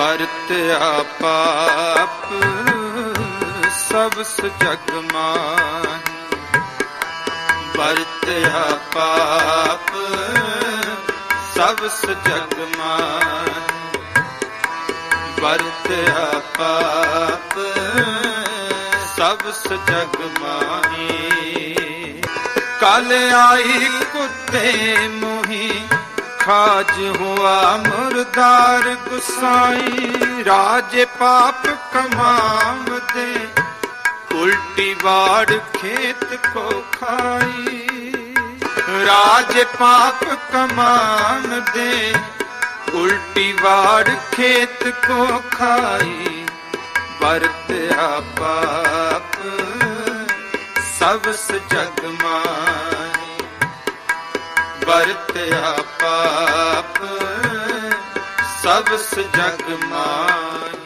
ਵਰਤਿਆ ਪਾਪ ਸਭ ਜਗ ਮਾਹੀ ਵਰਤਿਆ ਪਾਪ ਸਭ ਜਗ ਮਾਹੀ ਵਰਤਿਆ ਪਾਪ ਸਭ ਜਗ ਮਾਹੀ ਕਲ ਆਈ ਕੁੱਤੇ ਮੋਹੀ ਖਾਜ ਹੁਆ ਮੁਰਦਾਰ ਗੁਸਾਈ, ਰਾਜ ਪਾਪ ਕਮਾਵਦੇ ਉਲਟੀ ਵਾੜ ਖੇਤ ਕੋ ਖਾਈ। ਰਾਜ ਪਾਪ ਕਮਾਨ ਦੇ ਉਲਟੀ ਵਾੜ ਖੇਤ ਕੋ ਖਾਈ। ਵਰਤਿਆ ਪਾਪ ਸਭ ਜਗ ਮਾਹੀ ਵਰਤਿਆ ਪਾਪ ਸਭ ਜਗ ਮਾਹੀ